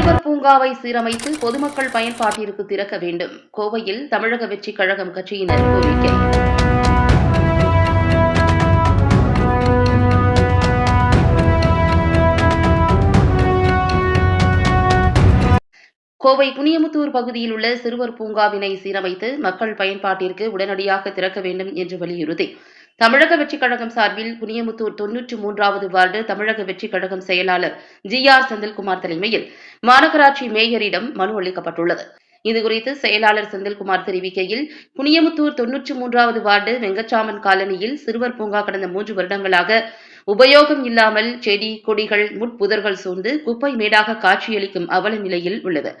பூங்காவை சீரமைத்து பொதுமக்கள் பயன்பாட்டிற்கு திறக்க வேண்டும். கோவையில் தமிழக வெற்றிக் கழகம் கட்சியினர் கோரிக்கை. கோவை குனியமுத்தூர் பகுதியில் உள்ள சிறுவர் பூங்காவினை சீரமைத்து மக்கள் பயன்பாட்டிற்கு உடனடியாக திறக்க வேண்டும் என்று வலியுறுத்தி தமிழக வெற்றிக் கழகம் சார்பில் புனியமுத்தூர் தொன்னூற்றி மூன்றாவது வார்டு தமிழக வெற்றிக் கழகம் செயலாளர் ஜி ஆர் செந்தில்குமார் தலைமையில் மாநகராட்சி மேயரிடம் மனு அளிக்கப்பட்டுள்ளது. இதுகுறித்து செயலாளர் செந்தில்குமார் தெரிவிக்கையில் புனியமுத்தூர் தொன்னூற்றி மூன்றாவது வார்டு வெங்கச்சாமன் காலனியில் சிறுவர் பூங்கா கடந்த மூன்று வருடங்களாக உபயோகம் இல்லாமல் செடி கொடிகள் முட்புதர்கள் சூழ்ந்து குப்பை மேடாக காட்சியளிக்கும் அவல நிலையில் உள்ளது.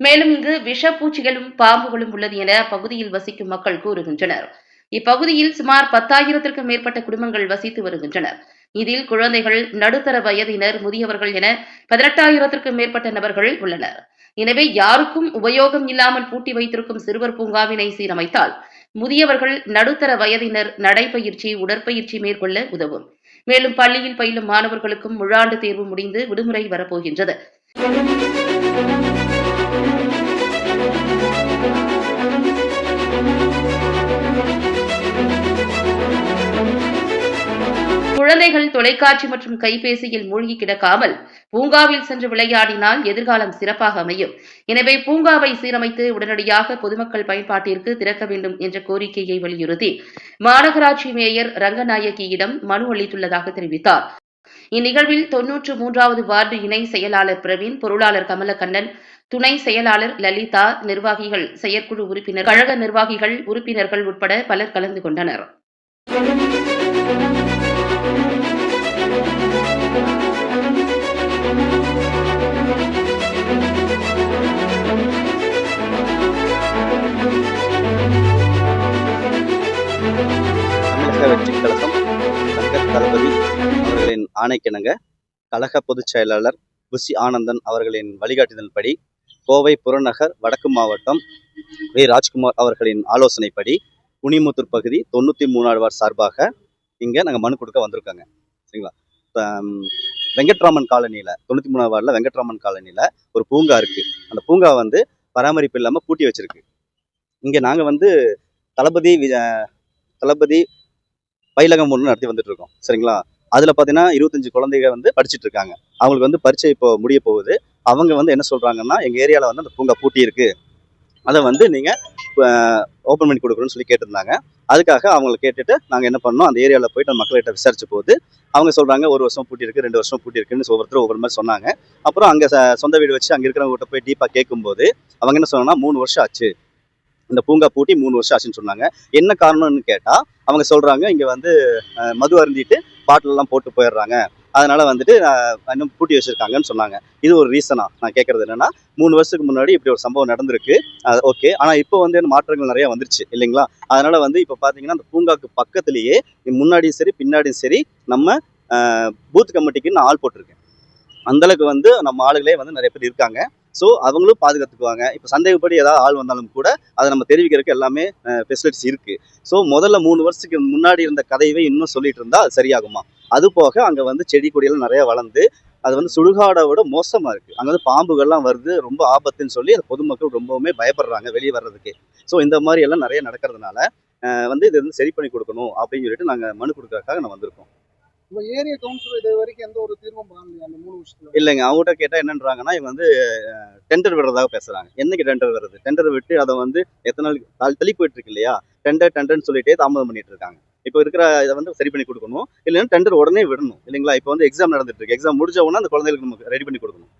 மேலும் இங்கு விஷப்பூச்சிகளும் பாம்புகளும் உள்ளது என அப்பகுதியில் வசிக்கும் மக்கள் கூறுகின்றனர். இப்பகுதியில் சுமார் பத்தாயிரத்திற்கும் மேற்பட்ட குடும்பங்கள் வசித்து வருகின்றனர். இதில் குழந்தைகள் நடுத்தர வயதினர் முதியவர்கள் என பதினெட்டாயிரத்திற்கும் மேற்பட்ட நபர்கள் உள்ளனர். எனவே யாருக்கும் உபயோகம் இல்லாமல் பூட்டி வைத்திருக்கும் சிறுவர் பூங்காவினை சீரமைத்தால் முதியவர்கள் நடுத்தர வயதினர் நடைப்பயிற்சி உடற்பயிற்சி மேற்கொள்ள உதவும். மேலும் பள்ளியில் பயிலும் மாணவர்களுக்கும் முழாண்டு தேர்வு முடிந்து விடுமுறை வரப்போகின்றது. குழந்தைகள் தொலைக்காட்சி மற்றும் கைபேசியில் மூழ்கி கிடக்காமல் பூங்காவில் சென்று விளையாடினால் எதிர்காலம் சிறப்பாக அமையும். எனவே பூங்காவை சீரமைத்து உடனடியாக பொதுமக்கள் பயன்பாட்டிற்கு திறக்க வேண்டும் என்ற கோரிக்கையை வலியுறுத்தி மாநகராட்சி மேயர் ரங்கநாயகியிடம் மனு அளித்துள்ளதாக தெரிவித்தார். இந்நிகழ்வில் தொன்னூற்று மூன்றாவது வார்டு இணை செயலாளர் பிரவீன் பொருளாளர் கமலக்கண்ணன் துணை செயலாளர் லலிதா நிர்வாகிகள் செயற்குழு உறுப்பினர் கழக நிர்வாகிகள் உறுப்பினர்கள் உட்பட பலர் கலந்து கொண்டனர். அவர்களின் ஆணைக்கிணங்க கழக பொதுச் செயலாளர் குசி ஆனந்தன் அவர்களின் வழிகாட்டுதல்படி கோவை புறநகர் வடக்கு மாவட்டம் வே. ராஜ்குமார் அவர்களின் ஆலோசனைப்படி குனிமுத்தூர் பகுதி தொண்ணூற்றி மூணாவது வார்டு சார்பாக இங்கே நாங்கள் மனு கொடுக்க வந்திருக்காங்க. சரிங்களா? வெங்கட்ராமன் காலனியில் தொண்ணூற்றி மூணாவது வார்டில் வெங்கட்ராமன் காலனியில் ஒரு பூங்கா இருக்குது அந்த பூங்கா வந்து பராமரிப்பு இல்லாமல் பூட்டி வச்சிருக்கு. இங்கே நாங்கள் வந்து தளபதி தளபதி பயிலகம் ஒன்று நடத்தி வந்துட்டு இருக்கோம். சரிங்களா? அதில் பார்த்தீங்கன்னா இருபத்தஞ்சு குழந்தைங்க வந்து படிச்சுட்டு இருக்காங்க. அவங்களுக்கு வந்து பரீட்சை இப்போ முடிய போகுது. அவங்க வந்து என்ன சொல்கிறாங்கன்னா எங்கள் ஏரியாவில் வந்து அந்த பூங்கா பூட்டி இருக்கு. அதை வந்து நீங்கள் ஓப்பன் பண்ணி கொடுக்குறோன்னு சொல்லி கேட்டிருந்தாங்க. அதுக்காக அவங்கள கேட்டுட்டு நாங்கள் என்ன பண்ணோம் அந்த ஏரியாவில் போயிட்டு அந்த மக்கள்கிட்ட விசாரிச்ச போது அவங்க சொல்கிறாங்க ஒரு வருஷம் பூட்டி இருக்கு ரெண்டு வருஷம் பூட்டி இருக்குன்னு ஒவ்வொருத்தரும் ஒவ்வொரு மாதிரி சொன்னாங்க. அப்புறம் அங்கே சொந்த வீடு வச்சு அங்கே இருக்கிறவங்ககிட்ட போய் டீப்பாக கேட்கும்போது அவங்க என்ன சொன்னாங்கன்னா மூணு வருஷம் ஆச்சு. இந்த பூங்கா பூட்டி மூணு வருஷம் ஆச்சுன்னு சொன்னாங்க. என்ன காரணம்னு கேட்டால் அவங்க சொல்கிறாங்க இங்கே வந்து மது அருந்திட்டு பாட்டிலெலாம் போட்டு போயிடுறாங்க. அதனால் வந்துட்டு இன்னும் பூட்டி வச்சுருக்காங்கன்னு சொன்னாங்க. இது ஒரு ரீசனா? நான் கேட்கறது என்னென்னா மூணு வருஷத்துக்கு முன்னாடி இப்படி ஒரு சம்பவம் நடந்திருக்கு. ஓகே. ஆனால் இப்போ வந்து என்ன மாற்றங்கள் நிறையா வந்துருச்சு இல்லைங்களா? அதனால் வந்து இப்போ பார்த்தீங்கன்னா அந்த பூங்காக்கு பக்கத்துலேயே முன்னாடியும் சரி பின்னாடியும் சரி நம்ம பூத் கமிட்டிக்கு நான் ஆள் போட்டிருக்கேன். அந்தளவுக்கு வந்து நம்ம ஆளுகளே வந்து நிறைய பேர் இருக்காங்க. ஸோ அவங்களும் பாதுகாத்துக்குவாங்க. இப்போ சந்தேகப்படி ஏதாவது ஆள் வந்தாலும் கூட அதை நம்ம தெரிவிக்கிறதுக்கு எல்லாமே ஃபெசிலிட்டிஸ் இருக்குது ஸோ முதல்ல மூணு வருஷத்துக்கு முன்னாடி இருந்த கதையவே இன்னும் சொல்லிட்டு இருந்தால் அது சரியாகுமா? அது போக அங்கே வந்து செடி கொடியெல்லாம் நிறையா வளர்ந்து அது வந்து சுடுகாடை விட மோசமாக இருக்குது அங்கே வந்து பாம்புகள்லாம் வருது ரொம்ப ஆபத்துன்னு சொல்லி அது பொதுமக்கள் ரொம்பவுமே பயப்படுறாங்க வெளியே வர்றதுக்கு. ஸோ இந்த மாதிரி எல்லாம் நிறைய நடக்கிறதுனால வந்து இது வந்து சரி பண்ணி கொடுக்கணும் அப்படின்னு சொல்லிட்டு நாங்கள் மனு கொடுக்கறதுக்காக நான் வந்திருக்கோம். ஏரியா இது வரைக்கும் எந்த ஒரு தீர்வும் பண்ணலையா அந்த மூணு வருஷத்துல? இல்லைங்க அவங்ககிட்ட கேட்டால் என்னன்றாங்கன்னா இவங்க வந்து டெண்டர் விடுறதாக பேசுகிறாங்க என்னைக்கு டெண்டர் வருது? டெண்டர் விட்டு அதை வந்து எத்தனை நாள் தள்ளி போயிட்டு இருக்கு இல்லையா? டெண்டர் டெண்டர்னு சொல்லிட்டே தாமதம் பண்ணிட்டு இருக்காங்க. இப்போ இருக்கிற இதை வந்து சரி பண்ணி கொடுக்கணும். இல்லைன்னா டெண்டர் உடனே விடணும். இல்லைங்களா? இப்போ வந்து எக்ஸாம் நடந்துட்டு இருக்கு. எக்ஸாம் முடிஞ்ச உடனே அந்த குழந்தைகளுக்கு நமக்கு ரெடி பண்ணி கொடுக்கணும்.